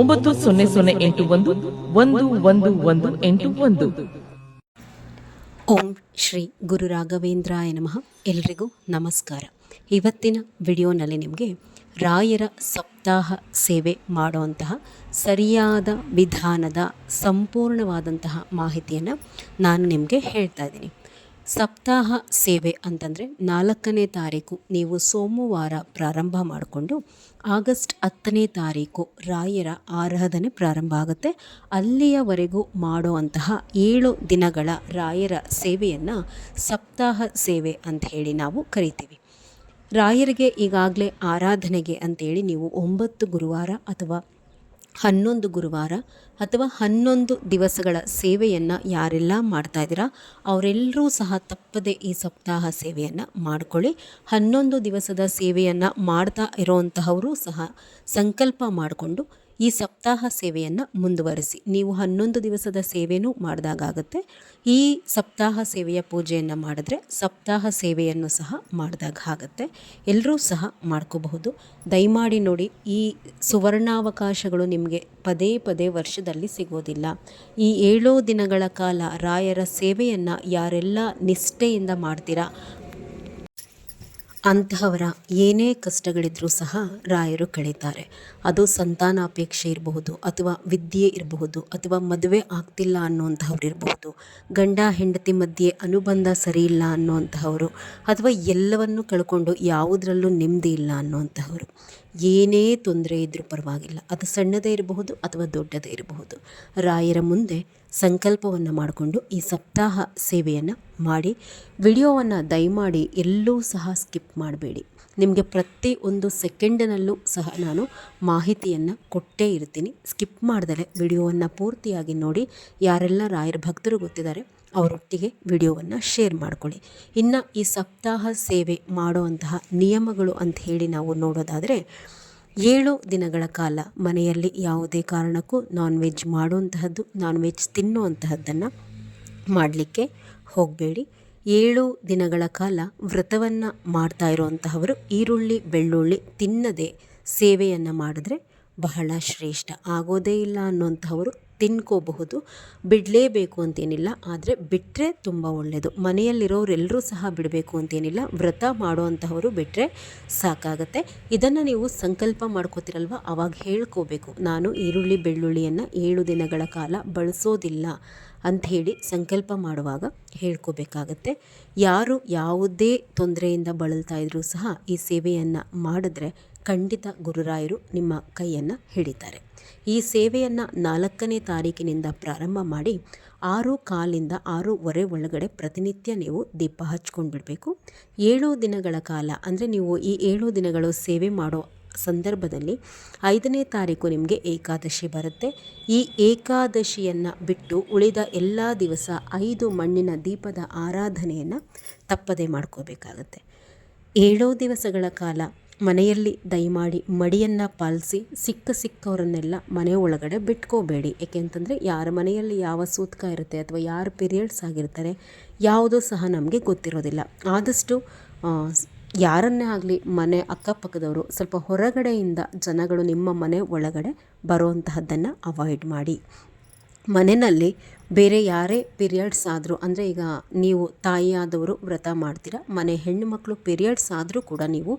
ಒಂಬತ್ತು ಸೊನ್ನೆ ಸೊನ್ನೆ ಎಂಟು ಒಂದು ಒಂದು ಒಂದು ಒಂದು ಎಂಟು ಒಂದು. ಓಂ ಶ್ರೀ ಗುರು ರಾಘವೇಂದ್ರಾಯ ನಮಃ. ಎಲ್ರಿಗೂ ನಮಸ್ಕಾರ. ಇವತ್ತಿನ ವಿಡಿಯೋನಲ್ಲಿ ನಿಮಗೆ ರಾಯರ ಸಪ್ತಾಹ ಸೇವೆ ಮಾಡುವಂತಹ ಸರಿಯಾದ ವಿಧಾನದ ಸಂಪೂರ್ಣವಾದಂತಹ ಮಾಹಿತಿಯನ್ನು ನಾನು ನಿಮಗೆ ಹೇಳ್ತಾ ಇದ್ದೀನಿ. ಸಪ್ತಾಹ ಸೇವೆ ಅಂತಂದರೆ ನಾಲ್ಕನೇ ತಾರೀಕು ನೀವು ಸೋಮವಾರ ಪ್ರಾರಂಭ ಮಾಡಿಕೊಂಡು ಆಗಸ್ಟ್ ಹತ್ತನೇ ತಾರೀಕು ರಾಯರ ಆರಾಧನೆ ಪ್ರಾರಂಭ ಆಗುತ್ತೆ. ಅಲ್ಲಿಯವರೆಗೂ ಮಾಡುವಂತಹ ಏಳು ದಿನಗಳ ರಾಯರ ಸೇವೆಯನ್ನು ಸಪ್ತಾಹ ಸೇವೆ ಅಂತ ಹೇಳಿ ನಾವು ಕರಿತೀವಿ. ರಾಯರಿಗೆ ಈಗಾಗಲೇ ಆರಾಧನೆಗೆ ಅಂತೇಳಿ ನೀವು ಒಂಬತ್ತು ಗುರುವಾರ ಅಥವಾ ಹನ್ನೊಂದು ಗುರುವಾರ ಅಥವಾ ಹನ್ನೊಂದು ದಿವಸಗಳ ಸೇವೆಯನ್ನು ಯಾರೆಲ್ಲ ಮಾಡ್ತಾ ಇದ್ದೀರಾ, ಅವರೆಲ್ಲರೂ ಸಹ ತಪ್ಪದೆ ಈ ಸಪ್ತಾಹ ಸೇವೆಯನ್ನು ಮಾಡಿಕೊಳ್ಳಿ. ಹನ್ನೊಂದು ದಿವಸದ ಸೇವೆಯನ್ನು ಮಾಡ್ತಾ ಇರೋವಂತಹವರು ಸಹ ಸಂಕಲ್ಪ ಮಾಡಿಕೊಂಡು ಈ ಸಪ್ತಾಹ ಸೇವೆಯನ್ನು ಮುಂದುವರಿಸಿ. ನೀವು ಹನ್ನೊಂದು ದಿವಸದ ಸೇವೆನೂ ಮಾಡಿದಾಗುತ್ತೆ ಈ ಸಪ್ತಾಹ ಸೇವೆಯ ಪೂಜೆಯನ್ನು ಮಾಡಿದ್ರೆ ಸಪ್ತಾಹ ಸೇವೆಯನ್ನು ಸಹ ಮಾಡಿದಾಗ ಆಗುತ್ತೆ ಎಲ್ಲರೂ ಸಹ ಮಾಡ್ಕೋಬಹುದು. ದಯಮಾಡಿ ನೋಡಿ, ಈ ಸುವರ್ಣಾವಕಾಶಗಳು ನಿಮಗೆ ಪದೇ ಪದೇ ವರ್ಷದಲ್ಲಿ ಸಿಗೋದಿಲ್ಲ. ಈ ಏಳು ದಿನಗಳ ಕಾಲ ರಾಯರ ಸೇವೆಯನ್ನು ಯಾರೆಲ್ಲ ನಿಷ್ಠೆಯಿಂದ ಮಾಡ್ತೀರಾ ಅಂತಹವರ ಏನೇ ಕಷ್ಟಗಳಿದ್ರೂ ಸಹ ರಾಯರು ಕಳೀತಾರೆ. ಅದು ಸಂತಾನಾಪೇಕ್ಷೆ ಇರಬಹುದು, ಅಥವಾ ವಿದ್ಯೆ ಇರಬಹುದು, ಅಥವಾ ಮದುವೆ ಆಗ್ತಿಲ್ಲ ಅನ್ನುವಂಥವ್ರು ಇರಬಹುದು. ಗಂಡ, ಹೆಂಡತಿ ಮಧ್ಯೆ ಅನುಬಂಧ ಸರಿಯಿಲ್ಲ ಅನ್ನುವಂತಹವರು, ಅಥವಾ ಎಲ್ಲವನ್ನು ಕಳ್ಕೊಂಡು ಯಾವುದರಲ್ಲೂ ನೆಮ್ಮದಿ ಇಲ್ಲ ಅನ್ನುವಂತಹವರು. ಏನೇ ತೊಂದರೆ ಇದ್ದರೂ ಪರವಾಗಿಲ್ಲ. ಅದು ಸಣ್ಣದೇ ಇರಬಹುದು, ಅಥವಾ ದೊಡ್ಡದೇ ಇರಬಹುದು. ರಾಯರ ಮುಂದೆ ಸಂಕಲ್ಪವನ್ನು ಮಾಡಿಕೊಂಡು ಈ ಸಪ್ತಾಹ ಸೇವೆಯನ್ನು ಮಾಡಿ, ವಿಡಿಯೋವನ್ನು ದಯಮಾಡಿ ಎಲ್ಲೂ ಸಹ ಸ್ಕಿಪ್ ಮಾಡಬೇಡಿ. ನಿಮಗೆ ಪ್ರತಿ ಒಂದು ಸೆಕೆಂಡಿನಲ್ಲೂ ಸಹ ನಾನು ಮಾಹಿತಿಯನ್ನು ಕೊಟ್ಟೇ ಇರ್ತೀನಿ. ಸ್ಕಿಪ್ ಮಾಡ್ದಲೇ ವಿಡಿಯೋವನ್ನು ಪೂರ್ತಿಯಾಗಿ ನೋಡಿ. ಯಾರೆಲ್ಲ ರಾಯರ ಭಕ್ತರು ಗೊತ್ತಿದ್ದಾರೆ, ಅವರೊಟ್ಟಿಗೆ ವಿಡಿಯೋವನ್ನು ಶೇರ್ ಮಾಡಿಕೊಳ್ಳಿ. ಇನ್ನು ಈ ಸಪ್ತಾಹ ಸೇವೆ ಮಾಡುವಂತಹ ನಿಯಮಗಳು ಅಂತ ಹೇಳಿ ನಾವು ನೋಡೋದಾದರೆ ಏಳು ದಿನಗಳ ಕಾಲ ಮನೆಯಲ್ಲಿ ಯಾವುದೇ ಕಾರಣಕ್ಕೂ ನಾನ್ ವೆಜ್ ಮಾಡುವಂತಹದ್ದು ನಾನ್ ವೆಜ್ ತಿನ್ನುವಂತಹದ್ದನ್ನು ಮಾಡಲಿಕ್ಕೆ ಹೋಗಬೇಡಿ. ಏಳು ದಿನಗಳ ಕಾಲ ವ್ರತವನ್ನು ಮಾಡ್ತಾ ಇರುವಂತಹವರು ಈರುಳ್ಳಿ, ಬೆಳ್ಳುಳ್ಳಿ ತಿನ್ನದೆ ಸೇವೆಯನ್ನು ಮಾಡಿದ್ರೆ ಬಹಳ ಶ್ರೇಷ್ಠ. ಆಗೋದೇ ಇಲ್ಲ ಅನ್ನುವಂಥವರು ತಿನ್ಕೋಬಹುದು. ಬಿಡಲೇಬೇಕು ಅಂತೇನಿಲ್ಲ, ಆದರೆ ಬಿಟ್ಟರೆ ತುಂಬ ಒಳ್ಳೆಯದು ಮನೆಯಲ್ಲಿರೋರೆಲ್ಲರೂ ಸಹ ಬಿಡಬೇಕು ಅಂತೇನಿಲ್ಲ, ವ್ರತ ಮಾಡುವಂತಹವರು ಬಿಟ್ಟರೆ ಸಾಕಾಗತ್ತೆ. ಇದನ್ನು ನೀವು ಸಂಕಲ್ಪ ಮಾಡ್ಕೋತಿರಲ್ವ? ಅವಾಗ ಹೇಳ್ಕೋಬೇಕು. ನಾನು ಈರುಳ್ಳಿ, ಬೆಳ್ಳುಳ್ಳಿಯನ್ನು ಏಳು ದಿನಗಳ ಕಾಲ ಬಳಸೋದಿಲ್ಲ ಅಂಥೇಳಿ ಸಂಕಲ್ಪ ಮಾಡುವಾಗ ಹೇಳ್ಕೋಬೇಕಾಗತ್ತೆ. ಯಾರು ಯಾವುದೇ ತೊಂದರೆಯಿಂದ ಬಳಲ್ತಾ ಇದ್ರೂ ಸಹ ಈ ಸೇವೆಯನ್ನು ಮಾಡಿದ್ರೆ ಖಂಡಿತ ಗುರುರಾಯರು ನಿಮ್ಮ ಕೈಯನ್ನು ಹಿಡಿತಾರೆ. ಈ ಸೇವೆಯನ್ನು ನಾಲ್ಕನೇ ತಾರೀಕಿನಿಂದ ಪ್ರಾರಂಭ ಮಾಡಿ ಆರು ಕಾಲಿಂದ ಆರೂವರೆ ಒಳಗಡೆ ಪ್ರತಿನಿತ್ಯ ನೀವು ದೀಪ ಹಚ್ಕೊಂಡು ಬಿಡಬೇಕು ಏಳು ದಿನಗಳ ಕಾಲ, ಅಂದರೆ ನೀವು ಈ ಏಳು ದಿನಗಳು ಸೇವೆ ಮಾಡೋ ಸಂದರ್ಭದಲ್ಲಿ ಐದನೇ ತಾರೀಕು ನಿಮಗೆ ಏಕಾದಶಿ ಬರುತ್ತೆ. ಈ ಏಕಾದಶಿಯನ್ನು ಬಿಟ್ಟು ಉಳಿದ ಎಲ್ಲ ದಿವಸ ಐದು ಮಣ್ಣಿನ ದೀಪದ ಆರಾಧನೆಯನ್ನು ತಪ್ಪದೇ ಮಾಡ್ಕೋಬೇಕಾಗತ್ತೆ. ಏಳೋ ದಿವಸಗಳ ಕಾಲ ಮನೆಯಲ್ಲಿ ದಯಮಾಡಿ ಮಡಿಯನ್ನು ಪಾಲಿಸಿ ಸಿಕ್ಕ ಸಿಕ್ಕವರನ್ನೆಲ್ಲ ಮನೆ ಒಳಗಡೆ ಬಿಟ್ಕೋಬೇಡಿ. ಏಕೆಂತಂದರೆ ಯಾರ ಮನೆಯಲ್ಲಿ ಯಾವ ಸೂತಕ ಇರುತ್ತೆ ಅಥವಾ ಯಾರ ಪೀರಿಯಡ್ಸ್ ಆಗಿರ್ತಾರೆ ಯಾವುದೂ ಸಹ ನಮಗೆ ಗೊತ್ತಿರೋದಿಲ್ಲ. ಆದಷ್ಟು ಯಾರನ್ನೇ ಆಗಲಿ ಮನೆ ಅಕ್ಕಪಕ್ಕದವರು ಸ್ವಲ್ಪ ಹೊರಗಡೆಯಿಂದ ಜನಗಳು ನಿಮ್ಮ ಮನೆ ಒಳಗಡೆ ಬರುವಂತಹದ್ದನ್ನು ಅವಾಯ್ಡ್ ಮಾಡಿ. ಮನೆಯಲ್ಲಿ ಬೇರೆ ಯಾರೇ ಪಿರಿಯಡ್ಸ್ ಆದರೂ, ಅಂದರೆ ಈಗ ನೀವು ತಾಯಿಯಾದವರು ವ್ರತ ಮಾಡ್ತೀರ, ಮನೆ ಹೆಣ್ಣು ಮಕ್ಕಳು ಪೀರಿಯಡ್ಸ್ ಆದರೂ ಕೂಡ ನೀವು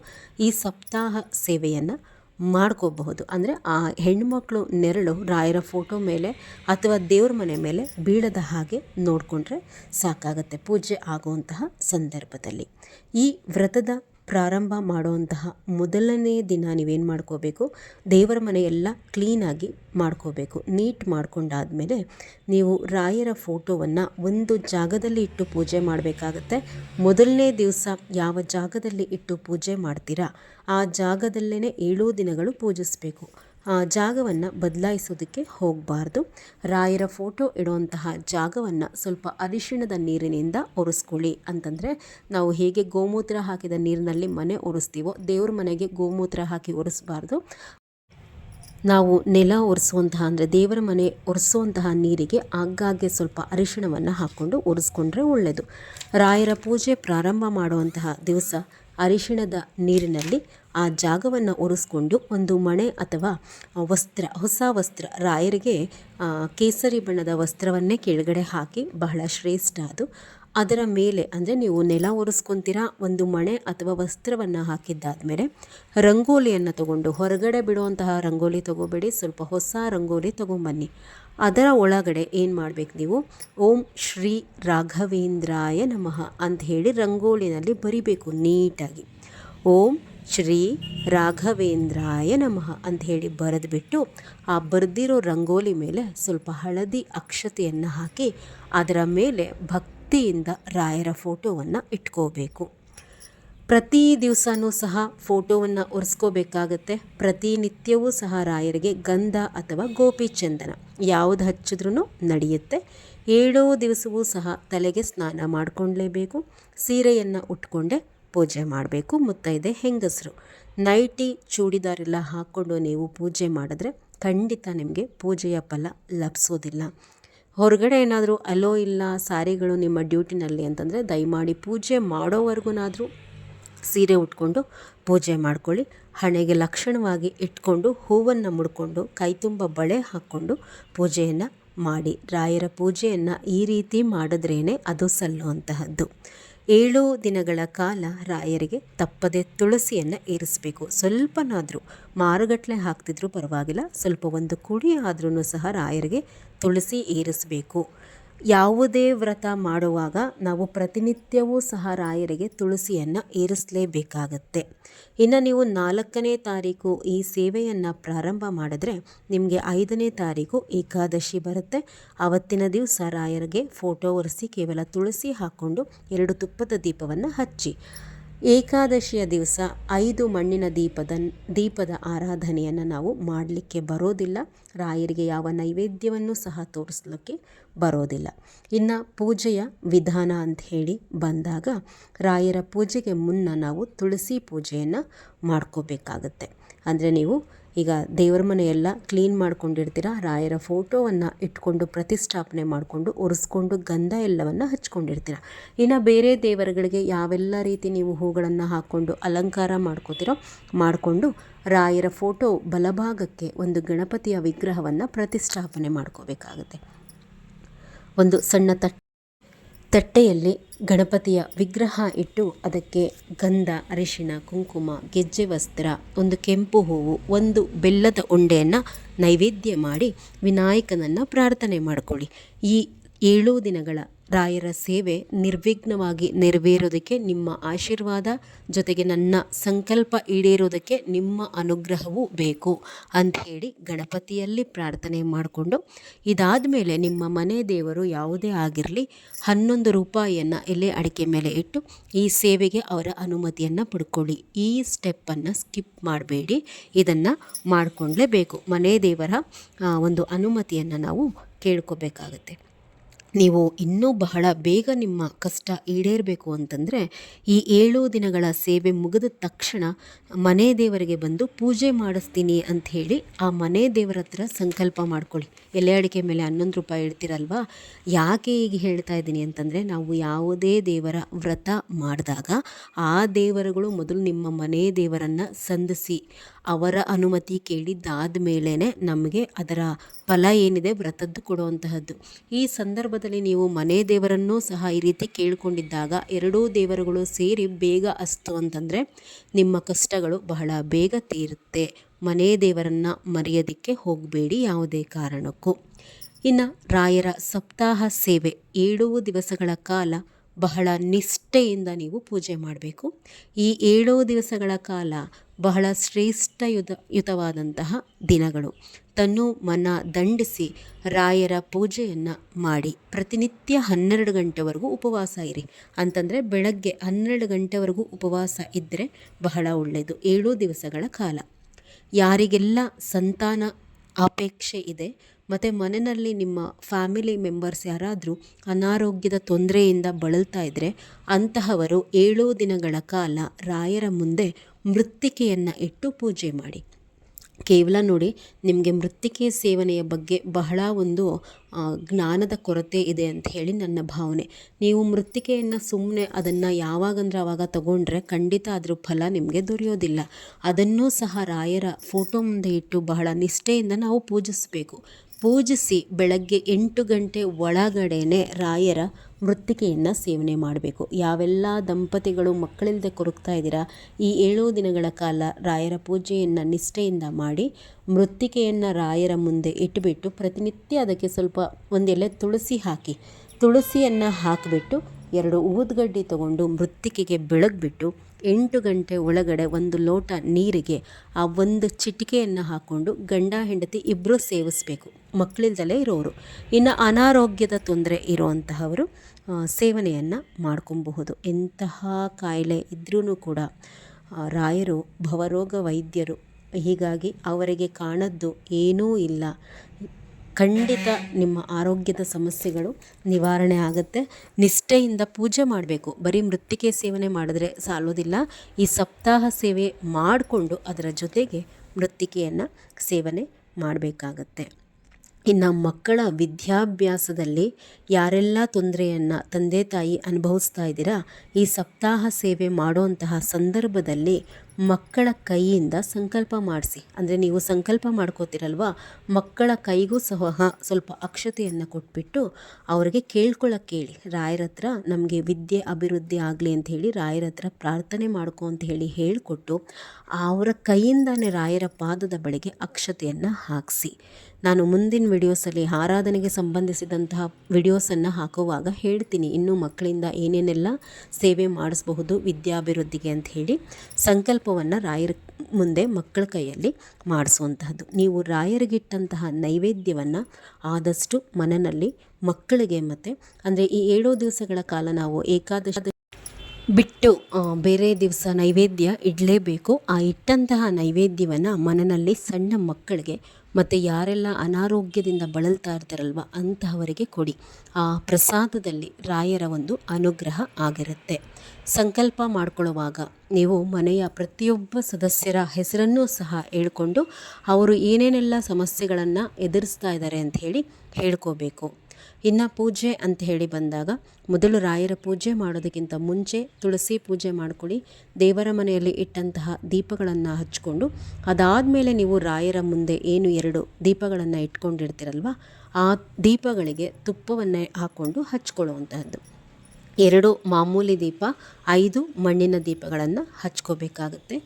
ಈ ಸಪ್ತಾಹ ಸೇವೆಯನ್ನು ಮಾಡ್ಕೋಬಹುದು. ಅಂದರೆ ಆ ಹೆಣ್ಣುಮಕ್ಕಳು ನೆರಳು ರಾಯರ ಫೋಟೋ ಮೇಲೆ ಅಥವಾ ದೇವ್ರ ಮನೆ ಮೇಲೆ ಬೀಳದ ಹಾಗೆ ನೋಡಿಕೊಂಡ್ರೆ ಸಾಕಾಗತ್ತೆ. ಪೂಜೆ ಆಗುವಂತಹ ಸಂದರ್ಭದಲ್ಲಿ. ಈ ವ್ರತದ ಪ್ರಾರಂಭ ಮಾಡುವಂತಹ ಮೊದಲನೇ ದಿನ ನೀವೇನು ಮಾಡ್ಕೋಬೇಕು? ದೇವರ ಮನೆಯೆಲ್ಲ ಕ್ಲೀನಾಗಿ ಮಾಡ್ಕೋಬೇಕು. ನೀಟ್ ಮಾಡ್ಕೊಂಡಾದಮೇಲೆ ನೀವು ರಾಯರ ಫೋಟೋವನ್ನು ಒಂದು ಜಾಗದಲ್ಲಿ ಇಟ್ಟು ಪೂಜೆ ಮಾಡಬೇಕಾಗತ್ತೆ. ಮೊದಲನೇ ದಿವಸ ಯಾವ ಜಾಗದಲ್ಲಿ ಇಟ್ಟು ಪೂಜೆ ಮಾಡ್ತೀರಾ? ಆ ಜಾಗದಲ್ಲೇ ಏಳು ದಿನಗಳು ಪೂಜಿಸಬೇಕು. ಜಾಗವನ್ನು ಬದಲಾಯಿಸೋದಕ್ಕೆ ಹೋಗಬಾರ್ದು. ರಾಯರ ಫೋಟೋ ಇಡುವಂತಹ ಜಾಗವನ್ನು ಸ್ವಲ್ಪ ಅರಿಶಿಣದ ನೀರಿನಿಂದ ಒರೆಸ್ಕೊಳ್ಳಿ ಅಂತಂದರೆ ನಾವು ಹೇಗೆ ಗೋಮೂತ್ರ ಹಾಕಿದ ನೀರಿನಲ್ಲಿ ಮನೆ ಒರೆಸ್ತೀವೋ ದೇವ್ರ ಮನೆಗೆ ಗೋಮೂತ್ರ ಹಾಕಿ ಒರೆಸ್ಬಾರ್ದು. ನಾವು ನೆಲ ಒರೆಸುವಂತಹ ಅಂದರೆ ದೇವರ ಮನೆ ಒರೆಸುವಂತಹ ನೀರಿಗೆ ಆಗಾಗ್ಗೆ ಸ್ವಲ್ಪ ಅರಿಶಿಣವನ್ನು ಹಾಕ್ಕೊಂಡು ಒರೆಸ್ಕೊಂಡ್ರೆ ಒಳ್ಳೆಯದು ರಾಯರ ಪೂಜೆ ಪ್ರಾರಂಭ ಮಾಡುವಂತಹ ದಿವಸ ಅರಿಶಿಣದ ನೀರಿನಲ್ಲಿ ಆ ಜಾಗವನ್ನು ಒರೆಸ್ಕೊಂಡು ಒಂದು ಮಣೆ ಅಥವಾ ವಸ್ತ್ರ, ಹೊಸ ವಸ್ತ್ರ, ರಾಯರಿಗೆ ಕೇಸರಿ ಬಣ್ಣದ ವಸ್ತ್ರವನ್ನೇ ಕೆಳಗಡೆ ಹಾಕಿ ಬಹಳ ಶ್ರೇಷ್ಠ ಅದು. ಅದರ ಮೇಲೆ ಅಂದರೆ ನೀವು ನೆಲ ಒರೆಸ್ಕೊತೀರಾ, ಒಂದು ಮಣೆ ಅಥವಾ ವಸ್ತ್ರವನ್ನು ಹಾಕಿದ್ದಾದಮೇಲೆ ರಂಗೋಲಿಯನ್ನು ತಗೊಂಡು ಹೊರಗಡೆ ಬಿಡುವಂತಹ ರಂಗೋಲಿ ತಗೋಬೇಡಿ, ಸ್ವಲ್ಪ ಹೊಸ ರಂಗೋಲಿ ತಗೊಂಬನ್ನಿ. ಅದರ ಒಳಗಡೆ ಏನು ಮಾಡಬೇಕು ನೀವು? ಓಂ ಶ್ರೀ ರಾಘವೇಂದ್ರಾಯ ನಮಃ ಅಂತ ಹೇಳಿ ರಂಗೋಲಿನಲ್ಲಿ ಬರಿಬೇಕು ನೀಟಾಗಿ. ಓಂ ಶ್ರೀ ರಾಘವೇಂದ್ರಾಯ ನಮಃ ಅಂತ ಹೇಳಿ ಬರೆದುಬಿಟ್ಟು ಆ ಬರೆದಿರೋ ರಂಗೋಲಿ ಮೇಲೆ ಸ್ವಲ್ಪ ಹಳದಿ ಅಕ್ಷತೆಯನ್ನು ಹಾಕಿ ಅದರ ಮೇಲೆ ಭಕ್ತಿಯಿಂದ ರಾಯರ ಫೋಟೋವನ್ನು ಇಟ್ಕೋಬೇಕು. ಪ್ರತಿ ದಿವಸನೂ ಸಹ ಫೋಟೋವನ್ನು ಒರೆಸ್ಕೋಬೇಕಾಗತ್ತೆ. ಪ್ರತಿನಿತ್ಯವೂ ಸಹ ರಾಯರಿಗೆ ಗಂಧ ಅಥವಾ ಗೋಪಿ ಚಂದನ ಯಾವುದು ಹಚ್ಚಿದ್ರೂ ನಡೆಯುತ್ತೆ. ಏಳೋ ದಿವಸವೂ ಸಹ ತಲೆಗೆ ಸ್ನಾನ ಮಾಡಿಕೊಂಡ್ಲೇಬೇಕು. ಸೀರೆಯನ್ನು ಉಟ್ಕೊಂಡೆ ಪೂಜೆ ಮಾಡಬೇಕು. ಮುತ್ತೈದೆ, ಹೆಂಗಸರು. ನೈಟಿ, ಚೂಡಿದಾರೆಲ್ಲ ಹಾಕ್ಕೊಂಡು ನೀವು ಪೂಜೆ ಮಾಡಿದ್ರೆ ಖಂಡಿತ ನಿಮಗೆ ಪೂಜೆಯ ಫಲ ಲಭಿಸೋದಿಲ್ಲ. ಹೊರಗಡೆ ಏನಾದರೂ ಅಲೋ ಇಲ್ಲ, ಸಾರಿಗಳು ನಿಮ್ಮ ಡ್ಯೂಟಿನಲ್ಲಿ ಅಂತಂದರೆ ದಯಮಾಡಿ ಪೂಜೆ ಮಾಡೋವರೆಗೂನಾದರೂ ಸೀರೆ ಉಟ್ಕೊಂಡು ಪೂಜೆ ಮಾಡ್ಕೊಳ್ಳಿ. ಹಣೆಗೆ ಲಕ್ಷಣವಾಗಿ ಇಟ್ಕೊಂಡು, ಹೂವನ್ನು ಮುಡ್ಕೊಂಡು, ಕೈ ತುಂಬ ಬಳೆ ಹಾಕ್ಕೊಂಡು ಪೂಜೆಯನ್ನು ಮಾಡಿ. ರಾಯರ ಪೂಜೆಯನ್ನು ಈ ರೀತಿ ಮಾಡಿದ್ರೇ ಅದು ಸಲ್ಲುವಂತಹದ್ದು. ಏಳು ದಿನಗಳ ಕಾಲ ರಾಯರಿಗೆ ತಪ್ಪದೆ ತುಳಸಿಯನ್ನು ಏರಿಸಬೇಕು. ಸ್ವಲ್ಪನಾದರೂ ಮಾರುಗಟ್ಟಲೆ ಹಾಕ್ತಿದ್ರೂ ಪರವಾಗಿಲ್ಲ. ಸ್ವಲ್ಪ ಒಂದು ಕುಡಿ ಆದ್ರೂ ಸಹ ರಾಯರಿಗೆ ತುಳಸಿ ಏರಿಸಬೇಕು. ಯಾವುದೇ ವ್ರತ ಮಾಡುವಾಗ ನಾವು ಪ್ರತಿನಿತ್ಯವೂ ಸಹ ರಾಯರಿಗೆ ತುಳಸಿಯನ್ನು ಏರಿಸಲೇಬೇಕಾಗತ್ತೆ. ಇನ್ನು ನೀವು ನಾಲ್ಕನೇ ತಾರೀಕು ಈ ಸೇವೆಯನ್ನು ಪ್ರಾರಂಭ ಮಾಡಿದ್ರೆ ನಿಮಗೆ ಐದನೇ ತಾರೀಕು ಏಕಾದಶಿ ಬರುತ್ತೆ. ಆವತ್ತಿನ ದಿವಸ ರಾಯರಿಗೆ ಫೋಟೋ ಒರೆಸಿ ಕೇವಲ ತುಳಸಿ ಹಾಕ್ಕೊಂಡು ಎರಡು ತುಪ್ಪದ ದೀಪವನ್ನು ಹಚ್ಚಿ. ಏಕಾದಶಿಯ ದಿವಸ ಐದು ಮಣ್ಣಿನ ದೀಪದ ದೀಪದ ಆರಾಧನೆಯನ್ನು ನಾವು ಮಾಡಲಿಕ್ಕೆ ಬರೋದಿಲ್ಲ. ರಾಯರಿಗೆ ಯಾವ ನೈವೇದ್ಯವನ್ನು ಸಹ ತೋರಿಸ್ಲಿಕ್ಕೆ ಬರೋದಿಲ್ಲ. ಇನ್ನು ಪೂಜೆಯ ವಿಧಾನ ಅಂತ ಹೇಳಿ ಬಂದಾಗ ರಾಯರ ಪೂಜೆಗೆ ಮುನ್ನ ನಾವು ತುಳಸಿ ಪೂಜೆಯನ್ನು ಮಾಡ್ಕೋಬೇಕಾಗತ್ತೆ. ಅಂದರೆ ನೀವು ಈಗ ದೇವರ ಮನೆಯೆಲ್ಲ ಕ್ಲೀನ್ ಮಾಡ್ಕೊಂಡಿರ್ತೀರ? ರಾಯರ ಫೋಟೋವನ್ನು ಇಟ್ಕೊಂಡು ಪ್ರತಿಷ್ಠಾಪನೆ ಮಾಡಿಕೊಂಡು ಒರೆಸ್ಕೊಂಡು ಗಂಧ ಎಲ್ಲವನ್ನು ಹಚ್ಕೊಂಡಿರ್ತೀರ? ಇನ್ನು ಬೇರೆ ದೇವರುಗಳಿಗೆ ಯಾವೆಲ್ಲ ರೀತಿ ನೀವು ಹೂಗಳನ್ನು ಹಾಕ್ಕೊಂಡು ಅಲಂಕಾರ ಮಾಡ್ಕೋತೀರೋ ಮಾಡಿಕೊಂಡು ರಾಯರ ಫೋಟೋ ಬಲಭಾಗಕ್ಕೆ ಒಂದು ಗಣಪತಿಯ ವಿಗ್ರಹವನ್ನು ಪ್ರತಿಷ್ಠಾಪನೆ ಮಾಡ್ಕೋಬೇಕಾಗುತ್ತೆ. ಒಂದು ಸಣ್ಣ ತಟ್ ತಟ್ಟೆಯಲ್ಲಿ ಗಣಪತಿಯ ವಿಗ್ರಹ ಇಟ್ಟು ಅದಕ್ಕೆ ಗಂಧ, ಅರಿಶಿಣ, ಕುಂಕುಮ, ಗೆಜ್ಜೆ ವಸ್ತ್ರ, ಒಂದು ಕೆಂಪು ಹೂವು, ಒಂದು ಬೆಲ್ಲದ ಉಂಡೆಯನ್ನು ನೈವೇದ್ಯ ಮಾಡಿ ವಿನಾಯಕನನ್ನು ಪ್ರಾರ್ಥನೆ ಮಾಡಿಕೊಳ್ಳಿ. ಈ ಏಳು ದಿನಗಳ ರಾಯರ ಸೇವೆ ನಿರ್ವಿಘ್ನವಾಗಿ ನೆರವೇರೋದಕ್ಕೆ ನಿಮ್ಮ ಆಶೀರ್ವಾದ, ಜೊತೆಗೆ ನನ್ನ ಸಂಕಲ್ಪ ಈಡೇರೋದಕ್ಕೆ ನಿಮ್ಮ ಅನುಗ್ರಹವೂ ಬೇಕು ಅಂತ ಹೇಳಿ ಗಣಪತಿಯಲ್ಲಿ ಪ್ರಾರ್ಥನೆ ಮಾಡಿಕೊಂಡು, ಇದಾದ ಮೇಲೆ ನಿಮ್ಮ ಮನೆ ದೇವರು ಯಾವುದೇ ಆಗಿರಲಿ, ಹನ್ನೊಂದು ರೂಪಾಯಿಯನ್ನು ಎಲೆ ಅಡಿಕೆ ಮೇಲೆ ಇಟ್ಟು ಈ ಸೇವೆಗೆ ಅವರ ಅನುಮತಿಯನ್ನು ಪಡ್ಕೊಳ್ಳಿ. ಈ ಸ್ಟೆಪ್ಪನ್ನು ಸ್ಕಿಪ್ ಮಾಡಬೇಡಿ. ಇದನ್ನು ಮಾಡಿಕೊಂಡ್ಲೇಬೇಕು. ಮನೆ ದೇವರ ಒಂದು ಅನುಮತಿಯನ್ನು ನಾವು ಕೇಳ್ಕೋಬೇಕಾಗತ್ತೆ. ನೀವು ಇನ್ನೂ ಬಹಳ ಬೇಗ ನಿಮ್ಮ ಕಷ್ಟ ಈಡೇರಬೇಕು ಅಂತಂದರೆ ಈ ಏಳು ದಿನಗಳ ಸೇವೆ ಮುಗಿದ ತಕ್ಷಣ ಮನೆ ದೇವರಿಗೆ ಬಂದು ಪೂಜೆ ಮಾಡಿಸ್ತೀನಿ ಅಂತ ಹೇಳಿ ಆ ಮನೆ ದೇವರ ಹತ್ರ ಸಂಕಲ್ಪ ಮಾಡ್ಕೊಳ್ಳಿ. ಎಲೆ ಅಡಿಕೆ ಮೇಲೆ ಹನ್ನೊಂದು ರೂಪಾಯಿ ಇಡ್ತೀರಲ್ವಾ? ಯಾಕೆ ಈಗ ಹೇಳ್ತಾ ಇದ್ದೀನಿ ಅಂತಂದರೆ ನಾವು ಯಾವುದೇ ದೇವರ ವ್ರತ ಮಾಡಿದಾಗ ಆ ದೇವರುಗಳು ಮೊದಲು ನಿಮ್ಮ ಮನೆ ದೇವರನ್ನು ಸಂಧಿಸಿ ಅವರ ಅನುಮತಿ ಕೇಳಿದ್ದಾದ ಮೇಲೇ ನಮಗೆ ಅದರ ಫಲ ಏನಿದೆ ವ್ರತದ್ದು ಕೊಡುವಂತಹದ್ದು. ಈ ಸಂದರ್ಭದಲ್ಲಿ ನೀವು ಮನೆ ದೇವರನ್ನೂ ಸಹ ಈ ರೀತಿ ಕೇಳಿಕೊಂಡಿದ್ದಾಗ ಎರಡೂ ದೇವರುಗಳು ಸೇರಿ ಬೇಗ ಅಸ್ತು ಅಂತಂದರೆ ನಿಮ್ಮ ಕಷ್ಟಗಳು ಬಹಳ ಬೇಗ ತೀರುತ್ತೆ. ಮನೆ ದೇವರನ್ನು ಮರೆಯೋದಕ್ಕೆ ಹೋಗಬೇಡಿ ಯಾವುದೇ ಕಾರಣಕ್ಕೂ. ಇನ್ನು ರಾಯರ ಸಪ್ತಾಹ ಸೇವೆ ಏಳು ದಿವಸಗಳ ಕಾಲ ಬಹಳ ನಿಷ್ಠೆಯಿಂದ ನೀವು ಪೂಜೆ ಮಾಡಬೇಕು. ಈ ಏಳು ದಿವಸಗಳ ಕಾಲ ಬಹಳ ಶ್ರೇಷ್ಠಯುತ ಯುತವಾದಂತಹ ದಿನಗಳು. ತನ್ನು ಮನ ದಂಡಿಸಿ ರಾಯರ ಪೂಜೆಯನ್ನು ಮಾಡಿ. ಪ್ರತಿನಿತ್ಯ ಹನ್ನೆರಡು ಗಂಟೆವರೆಗೂ ಉಪವಾಸ ಇರಿ. ಅಂತಂದರೆ ಬೆಳಗ್ಗೆ ಹನ್ನೆರಡು ಗಂಟೆವರೆಗೂ ಉಪವಾಸ ಇದ್ದರೆ ಬಹಳ ಒಳ್ಳೆಯದು ಏಳು ದಿವಸಗಳ ಕಾಲ. ಯಾರಿಗೆಲ್ಲ ಸಂತಾನ ಅಪೇಕ್ಷೆ ಇದೆ, ಮತ್ತು ಮನೆಯಲ್ಲಿ ನಿಮ್ಮ ಫ್ಯಾಮಿಲಿ ಮೆಂಬರ್ಸ್ ಯಾರಾದರೂ ಅನಾರೋಗ್ಯದ ತೊಂದರೆಯಿಂದ ಬಳಲ್ತಾ ಇದ್ದರೆ ಅಂತಹವರು ಏಳು ದಿನಗಳ ಕಾಲ ರಾಯರ ಮುಂದೆ ಮೃತ್ತಿಕೆಯನ್ನು ಇಟ್ಟು ಪೂಜೆ ಮಾಡಿ. ಕೇವಲ ನೋಡಿ, ನಿಮಗೆ ಮೃತ್ತಿಕೆ ಸೇವನೆಯ ಬಗ್ಗೆ ಬಹಳ ಒಂದು ಜ್ಞಾನದ ಕೊರತೆ ಇದೆ ಅಂತ ಹೇಳಿ ನನ್ನ ಭಾವನೆ. ನೀವು ಮೃತ್ತಿಕೆಯನ್ನು ಸುಮ್ಮನೆ ಅದನ್ನು ಯಾವಾಗಂದ್ರೆ ಆವಾಗ ತಗೊಂಡ್ರೆ ಖಂಡಿತ ಅದರ ಫಲ ನಿಮಗೆ ದೊರೆಯೋದಿಲ್ಲ. ಅದನ್ನೂ ಸಹ ರಾಯರ ಫೋಟೋ ಮುಂದೆ ಇಟ್ಟು ಬಹಳ ನಿಷ್ಠೆಯಿಂದ ನಾವು ಪೂಜಿಸಬೇಕು. ಪೂಜಿಸಿ ಬೆಳಗ್ಗೆ ಎಂಟು ಗಂಟೆ ಒಳಗಡೆನೆ ರಾಯರ ಮೃತ್ತಿಕೆಯನ್ನು ಸೇವನೆ ಮಾಡಬೇಕು. ಯಾವೆಲ್ಲ ದಂಪತಿಗಳು ಮಕ್ಕಳಿಲ್ಲದೆ ಕೊರಗ್ತಾ ಇದ್ದೀರಾ, ಈ ಏಳು ದಿನಗಳ ಕಾಲ ರಾಯರ ಪೂಜೆಯನ್ನು ನಿಷ್ಠೆಯಿಂದ ಮಾಡಿ ಮೃತ್ತಿಕೆಯನ್ನು ರಾಯರ ಮುಂದೆ ಇಟ್ಟುಬಿಟ್ಟು ಪ್ರತಿನಿತ್ಯ ಅದಕ್ಕೆ ಸ್ವಲ್ಪ ಒಂದೆಲೆ ತುಳಸಿ ಹಾಕಿ, ತುಳಸಿಯನ್ನು ಹಾಕಿಬಿಟ್ಟು ಎರಡು ಊದ್ಗಡ್ಡಿ ತಗೊಂಡು ಮೃತ್ತಿಕೆಗೆ ಬೆಳಗ್ಬಿಟ್ಟು ಎಂಟು ಗಂಟೆ ಒಳಗಡೆ ಒಂದು ಲೋಟ ನೀರಿಗೆ ಆ ಒಂದು ಚಿಟಿಕೆಯನ್ನು ಹಾಕ್ಕೊಂಡು ಗಂಡ, ಹೆಂಡತಿ ಇಬ್ಬರೂ ಸೇವಿಸಬೇಕು. ಮಕ್ಕಳಿಲ್ದಲೇ ಇರೋರು. ಇನ್ನು ಅನಾರೋಗ್ಯದ ತೊಂದರೆ ಇರುವಂತಹವರು ಸೇವನೆಯನ್ನು ಮಾಡ್ಕೊಬಹುದು. ಎಂತಹ ಕಾಯಿಲೆ ಇದ್ರೂ ಕೂಡ ರಾಯರು, ಭವರೋಗ ವೈದ್ಯರು ಹೀಗಾಗಿ ಅವರಿಗೆ ಕಾಣದ್ದು ಏನೂ ಇಲ್ಲ. ಖಂಡಿತ ನಿಮ್ಮ ಆರೋಗ್ಯದ ಸಮಸ್ಯೆಗಳು ನಿವಾರಣೆ ಆಗುತ್ತೆ. ನಿಷ್ಠೆಯಿಂದ ಪೂಜೆ ಮಾಡಬೇಕು. ಬರೀ ಮೃತ್ತಿಕೆ ಸೇವನೆ ಮಾಡಿದ್ರೆ ಸಾಲೋದಿಲ್ಲ. ಈ ಸಪ್ತಾಹ ಸೇವೆ ಮಾಡಿಕೊಂಡು ಅದರ ಜೊತೆಗೆ ಮೃತ್ತಿಕೆಯನ್ನು ಸೇವನೆ ಮಾಡಬೇಕಾಗತ್ತೆ. ಇನ್ನು ಮಕ್ಕಳ ವಿದ್ಯಾಭ್ಯಾಸದಲ್ಲಿ ಯಾರೆಲ್ಲ ತೊಂದರೆಯನ್ನು ತಂದೆ ತಾಯಿ ಅನುಭವಿಸ್ತಾ ಇದ್ದೀರಾ, ಈ ಸಪ್ತಾಹ ಸೇವೆ ಮಾಡುವಂತಹ ಸಂದರ್ಭದಲ್ಲಿ ಮಕ್ಕಳ ಕೈಯಿಂದ ಸಂಕಲ್ಪ ಮಾಡಿಸಿ. ಅಂದರೆ ನೀವು ಸಂಕಲ್ಪ ಮಾಡ್ಕೋತಿರಲ್ವ? ಮಕ್ಕಳ ಕೈಗೂ ಸಹ ಸ್ವಲ್ಪ ಅಕ್ಷತೆಯನ್ನು ಕೊಟ್ಬಿಟ್ಟು ಅವರಿಗೆ ಕೇಳ್ಕೊಳ್ಳೋಕೆ ಕೇಳಿ. ರಾಯರ ಹತ್ರ ನಮಗೆ ವಿದ್ಯೆ ಅಭಿವೃದ್ಧಿ ಆಗಲಿ ಅಂತ ಹೇಳಿ ರಾಯರ ಹತ್ರ ಪ್ರಾರ್ಥನೆ ಮಾಡ್ಕೊ ಅಂತ ಹೇಳಿ ಹೇಳಿಕೊಟ್ಟು ಅವರ ಕೈಯಿಂದಾನೇ ರಾಯರ ಪಾದದ ಬಳಿಗೆ ಅಕ್ಷತೆಯನ್ನು ಹಾಕಿಸಿ. ನಾನು ಮುಂದಿನ ವಿಡಿಯೋಸಲ್ಲಿ ಆರಾಧನೆಗೆ ಸಂಬಂಧಿಸಿದಂತಹ ವಿಡಿಯೋಸನ್ನು ಹಾಕುವಾಗ ಹೇಳ್ತೀನಿ. ಇನ್ನೂ ಮಕ್ಕಳಿಂದ ಏನೇನೆಲ್ಲ ಸೇವೆ ಮಾಡಿಸಬಹುದು ವಿದ್ಯಾಭಿವೃದ್ಧಿಗೆ ಅಂತ ಹೇಳಿ ಸಂಕಲ್ಪವನ್ನು ರಾಯರ ಮುಂದೆ ಮಕ್ಕಳ ಕೈಯಲ್ಲಿ ಮಾಡಿಸುವಂತಹದ್ದು. ನೀವು ರಾಯರಿಗಿಟ್ಟಂತಹ ನೈವೇದ್ಯವನ್ನು ಆದಷ್ಟು ಮನನಲ್ಲಿ ಮಕ್ಕಳಿಗೆ ಮತ್ತು, ಅಂದರೆ ಈ ಏಳು ದಿವಸಗಳ ಕಾಲ ನಾವು ಏಕಾದಶ ಬಿಟ್ಟು ಬೇರೆ ದಿವಸ ನೈವೇದ್ಯ ಇಡಲೇಬೇಕು. ಆ ಇಟ್ಟಂತಹ ನೈವೇದ್ಯವನ್ನು ಮನನಲ್ಲಿ ಸಣ್ಣ ಮಕ್ಕಳಿಗೆ ಮತ್ತು ಯಾರೆಲ್ಲ ಅನಾರೋಗ್ಯದಿಂದ ಬಳಲ್ತಾ ಇರ್ತಾರಲ್ವ ಅಂತಹವರಿಗೆ ಕೊಡಿ. ಆ ಪ್ರಸಾದದಲ್ಲಿ ರಾಯರ ಒಂದು ಅನುಗ್ರಹ ಆಗಿರುತ್ತೆ. ಸಂಕಲ್ಪ ಮಾಡ್ಕೊಳ್ಳುವಾಗ ನೀವು ಮನೆಯ ಪ್ರತಿಯೊಬ್ಬ ಸದಸ್ಯರ ಹೆಸರನ್ನೂ ಸಹ ಹೇಳ್ಕೊಂಡು ಅವರು ಏನೇನೆಲ್ಲ ಸಮಸ್ಯೆಗಳನ್ನು ಎದುರಿಸ್ತಾ ಇದ್ದಾರೆ ಅಂತ ಹೇಳಿ ಹೇಳ್ಕೋಬೇಕು. ಇನ್ನು ಪೂಜೆ ಅಂತ ಹೇಳಿ ಬಂದಾಗ ಮೊದಲು ರಾಯರ ಪೂಜೆ ಮಾಡೋದಕ್ಕಿಂತ ಮುಂಚೆ ತುಳಸಿ ಪೂಜೆ ಮಾಡ್ಕೊಳ್ಳಿ, ದೇವರ ಮನೆಯಲ್ಲಿ ಇಟ್ಟಂತಹ ದೀಪಗಳನ್ನು ಹಚ್ಕೊಂಡು, ಅದಾದಮೇಲೆ ನೀವು ರಾಯರ ಮುಂದೆ ಏನು ಎರಡು ದೀಪಗಳನ್ನು ಇಟ್ಕೊಂಡಿರ್ತೀರಲ್ವ, ಆ ದೀಪಗಳಿಗೆ ತುಪ್ಪವನ್ನು ಹಾಕ್ಕೊಂಡು ಹಚ್ಕೊಳ್ಳುವಂತಹದ್ದು. ಎರಡು ಮಾಮೂಲಿ ದೀಪ, ಐದು ಮಣ್ಣಿನ ದೀಪಗಳನ್ನು ಹಚ್ಕೋಬೇಕಾಗುತ್ತೆ.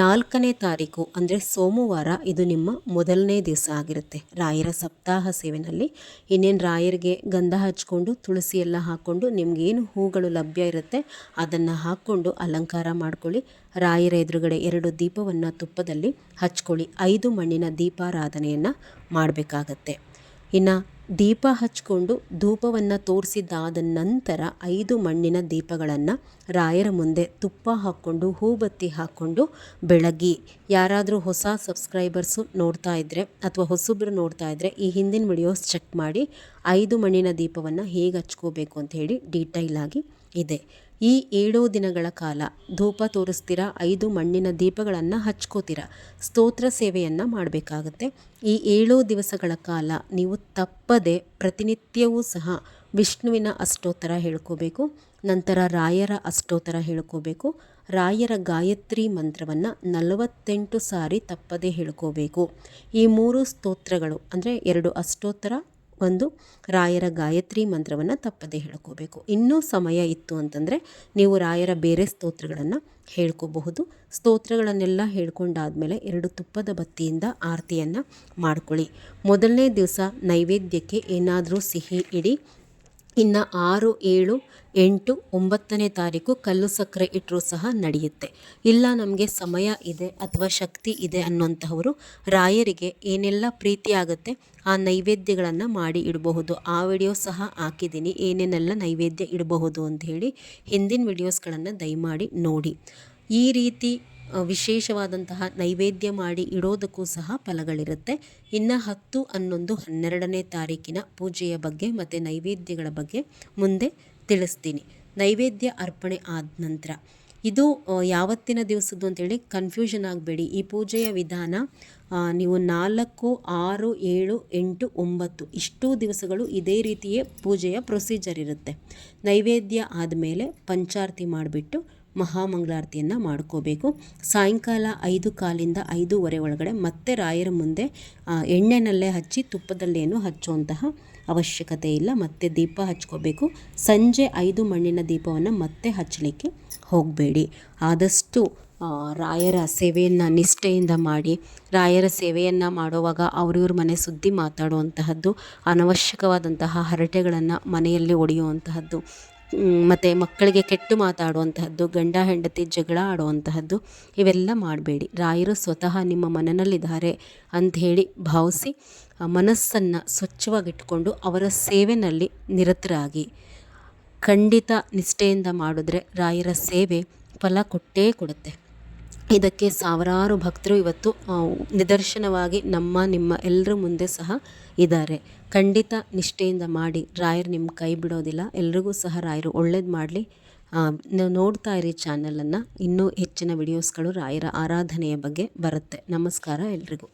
ನಾಲ್ಕನೇ ತಾರೀಕು ಅಂದರೆ ಸೋಮವಾರ ಇದು ನಿಮ್ಮ ಮೊದಲನೇ ದಿವಸ ಆಗಿರುತ್ತೆ. ರಾಯರ ಸಪ್ತಾಹ ಸೇವೆನಲ್ಲಿ ಇನ್ನೇನು ರಾಯರಿಗೆ ಗಂಧ ಹಚ್ಕೊಂಡು, ತುಳಸಿ ಎಲ್ಲ ಹಾಕ್ಕೊಂಡು ನಿಮಗೇನು ಹೂಗಳು ಲಭ್ಯ ಇರುತ್ತೆ ಅದನ್ನು ಹಾಕ್ಕೊಂಡು ಅಲಂಕಾರ ಮಾಡ್ಕೊಳ್ಳಿ. ರಾಯರ ಎದುರುಗಡೆ ಎರಡು ದೀಪವನ್ನು ತುಪ್ಪದಲ್ಲಿ ಹಚ್ಕೊಳ್ಳಿ. ಐದು ಮಣ್ಣಿನ ದೀಪಾರಾಧನೆಯನ್ನು ಮಾಡಬೇಕಾಗತ್ತೆ. ಇನ್ನು ದೀಪ ಹಚ್ಕೊಂಡು ಧೂಪವನ್ನು ತೋರಿಸಿದ್ದಾದ ನಂತರ ಐದು ಮಣ್ಣಿನ ದೀಪಗಳನ್ನು ರಾಯರ ಮುಂದೆ ತುಪ್ಪ ಹಾಕ್ಕೊಂಡು ಹೂಬತ್ತಿ ಹಾಕ್ಕೊಂಡು ಬೆಳಗಿ. ಯಾರಾದರೂ ಹೊಸ ಸಬ್ಸ್ಕ್ರೈಬರ್ಸು ನೋಡ್ತಾ ಇದ್ದರೆ ಅಥವಾ ಹೊಸಬ್ರು ನೋಡ್ತಾ ಇದ್ದರೆ ಈ ಹಿಂದಿನ ವಿಡಿಯೋಸ್ ಚೆಕ್ ಮಾಡಿ ಐದು ಮಣ್ಣಿನ ದೀಪವನ್ನು ಹೇಗೆ ಹಚ್ಕೋಬೇಕು ಅಂತ ಹೇಳಿ ಡೀಟೈಲಾಗಿ ಇದೆ. ಈ ಏಳು ದಿನಗಳ ಕಾಲ ಧೂಪ ತೋರಿಸ್ತೀರ, ಐದು ಮಣ್ಣಿನ ದೀಪಗಳನ್ನು ಹಚ್ಕೋತೀರ. ಸ್ತೋತ್ರ ಸೇವೆಯನ್ನು ಮಾಡಬೇಕಾಗತ್ತೆ. ಈ ಏಳು ದಿವಸಗಳ ಕಾಲ ನೀವು ತಪ್ಪದೆ ಪ್ರತಿನಿತ್ಯವೂ ಸಹ ವಿಷ್ಣುವಿನ ಅಷ್ಟೋತ್ತರ ಹೇಳ್ಕೋಬೇಕು, ನಂತರ ರಾಯರ ಅಷ್ಟೋತ್ತರ ಹೇಳ್ಕೋಬೇಕು, ರಾಯರ ಗಾಯತ್ರಿ ಮಂತ್ರವನ್ನು ನಲವತ್ತೆಂಟು ಸಾರಿ ತಪ್ಪದೆ ಹೇಳ್ಕೋಬೇಕು. ಈ ಮೂರು ಸ್ತೋತ್ರಗಳು ಅಂದರೆ ಎರಡು ಅಷ್ಟೋತ್ತರ ಒಂದು ರಾಯರ ಗಾಯತ್ರಿ ಮಂತ್ರವನ್ನು ತಪ್ಪದೇ ಹೇಳ್ಕೋಬೇಕು. ಇನ್ನೂ ಸಮಯ ಇತ್ತು ಅಂತಂದರೆ ನೀವು ರಾಯರ ಬೇರೆ ಸ್ತೋತ್ರಗಳನ್ನು ಹೇಳ್ಕೋಬಹುದು. ಸ್ತೋತ್ರಗಳನ್ನೆಲ್ಲ ಹೇಳ್ಕೊಂಡಾದಮೇಲೆ ಎರಡು ತುಪ್ಪದ ಬತ್ತಿಯಿಂದ ಆರತಿಯನ್ನು ಮಾಡ್ಕೊಳ್ಳಿ. ಮೊದಲನೇ ದಿವಸ ನೈವೇದ್ಯಕ್ಕೆ ಏನಾದರೂ ಸಿಹಿ ಇಡಿ ಇನ್ನು ಆರು, ಏಳು, ಎಂಟು, ಒಂಬತ್ತನೇ ತಾರೀಕು ಕಲ್ಲು ಸಕ್ಕರೆ ಇಟ್ಟರೂ ಸಹ ನಡೆಯುತ್ತೆ. ಇಲ್ಲ ನಮಗೆ ಸಮಯ ಇದೆ ಅಥವಾ ಶಕ್ತಿ ಇದೆ ಅನ್ನುವಂತಹವರು ರಾಯರಿಗೆ ಏನೆಲ್ಲ ಪ್ರೀತಿ ಆಗುತ್ತೆ ಆ ನೈವೇದ್ಯಗಳನ್ನು ಮಾಡಿ ಇಡಬಹುದು. ಆ ವಿಡಿಯೋ ಸಹ ಹಾಕಿದ್ದೀನಿ. ಏನೇನೆಲ್ಲ ನೈವೇದ್ಯ ಇಡಬಹುದು ಅಂತ ಹೇಳಿ ಹಿಂದಿನ ವಿಡಿಯೋಸ್ಗಳನ್ನು ದಯಮಾಡಿ ನೋಡಿ. ಈ ರೀತಿ ವಿಶೇಷವಾದಂತಹ ನೈವೇದ್ಯ ಮಾಡಿ ಇಡೋದಕ್ಕೂ ಸಹ ಫಲಗಳಿರುತ್ತೆ. ಇನ್ನು ಹತ್ತು, ಹನ್ನೊಂದು, ಹನ್ನೆರಡನೇ ತಾರೀಕಿನ ಪೂಜೆಯ ಬಗ್ಗೆ ಮತ್ತು ನೈವೇದ್ಯಗಳ ಬಗ್ಗೆ ಮುಂದೆ ತಿಳಿಸ್ತೀನಿ. ನೈವೇದ್ಯ ಅರ್ಪಣೆ ಆದ ನಂತರ, ಇದು ಯಾವತ್ತಿನ ದಿವಸದ್ದು ಅಂತೇಳಿ ಕನ್ಫ್ಯೂಷನ್ ಆಗಬೇಡಿ. ಈ ಪೂಜೆಯ ವಿಧಾನ ನೀವು ನಾಲ್ಕು, ಆರು, ಏಳು, ಎಂಟು, ಒಂಬತ್ತು, ಇಷ್ಟೂ ದಿವಸಗಳು ಇದೇ ರೀತಿಯೇ ಪೂಜೆಯ ಪ್ರೊಸೀಜರ್ ಇರುತ್ತೆ. ನೈವೇದ್ಯ ಆದಮೇಲೆ ಪಂಚಾರತಿ ಮಾಡಿಬಿಟ್ಟು ಮಹಾಮಂಗಳಾರತಿಯನ್ನು ಮಾಡ್ಕೋಬೇಕು. ಸಾಯಂಕಾಲ ಐದು ಕಾಲಿಂದ ಐದೂವರೆ ಒಳಗಡೆ ಮತ್ತೆ ರಾಯರ ಮುಂದೆ ಎಣ್ಣೆನಲ್ಲೇ ಹಚ್ಚಿ ತುಪ್ಪದಲ್ಲೇನು ಹಚ್ಚುವಂತಹ ಅವಶ್ಯಕತೆ ಇಲ್ಲ. ಮತ್ತೆ ದೀಪ ಹಚ್ಕೋಬೇಕು. ಸಂಜೆ ಐದು ಮಣ್ಣಿನ ದೀಪವನ್ನು ಮತ್ತೆ ಹಚ್ಚಲಿಕ್ಕೆ ಹೋಗಬೇಡಿ. ಆದಷ್ಟು ರಾಯರ ಸೇವೆಯನ್ನು ನಿಷ್ಠೆಯಿಂದ ಮಾಡಿ. ರಾಯರ ಸೇವೆಯನ್ನು ಮಾಡುವಾಗ ಅವರಿವ್ರ ಮನೆ ಸುದ್ದಿ ಮಾತಾಡುವಂತಹದ್ದು, ಅನವಶ್ಯಕವಾದಂತಹ ಹರಟೆಗಳನ್ನು ಮನೆಯಲ್ಲಿ ಒಡೆಯುವಂತಹದ್ದು ಮತ್ತು ಮಕ್ಕಳಿಗೆ ಕೆಟ್ಟು ಮಾತಾಡುವಂತಹದ್ದು, ಗಂಡ, ಹೆಂಡತಿ ಜಗಳ ಆಡುವಂತಹದ್ದು, ಇವೆಲ್ಲ ಮಾಡಬೇಡಿ. ರಾಯರು ಸ್ವತಃ ನಿಮ್ಮ ಮನೆಯಲ್ಲಿದ್ದಾರೆ ಅಂಥೇಳಿ ಭಾವಿಸಿ ಮನಸ್ಸನ್ನು ಸ್ವಚ್ಛವಾಗಿಟ್ಟುಕೊಂಡು ಅವರ ಸೇವೆನಲ್ಲಿ ನಿರತರಾಗಿ. ಖಂಡಿತ ನಿಷ್ಠೆಯಿಂದ ಮಾಡಿದ್ರೆ ರಾಯರ ಸೇವೆ ಫಲ ಕೊಟ್ಟೇ ಕೊಡುತ್ತೆ. ಇದಕ್ಕೆ ಸಾವಿರಾರು ಭಕ್ತರು ಇವತ್ತು ನಿದರ್ಶನವಾಗಿ ನಮ್ಮ, ನಿಮ್ಮ ಎಲ್ಲರ ಮುಂದೆ ಸಹ ಇದ್ದಾರೆ. ಖಂಡಿತ ನಿಷ್ಠೆಯಿಂದ ಮಾಡಿ, ರಾಯರು ನಿಮ್ಮ ಕೈ ಬಿಡೋದಿಲ್ಲ. ಎಲ್ರಿಗೂ ಸಹ ರಾಯರು ಒಳ್ಳೇದು ಮಾಡಲಿ. ನೋಡ್ತಾ ಇರಿ ಚಾನಲನ್ನು ಇನ್ನೂ ಹೆಚ್ಚಿನ ವಿಡಿಯೋಸ್ಗಳು ರಾಯರ ಆರಾಧನೆಯ ಬಗ್ಗೆ ಬರುತ್ತೆ. ನಮಸ್ಕಾರ ಎಲ್ರಿಗೂ.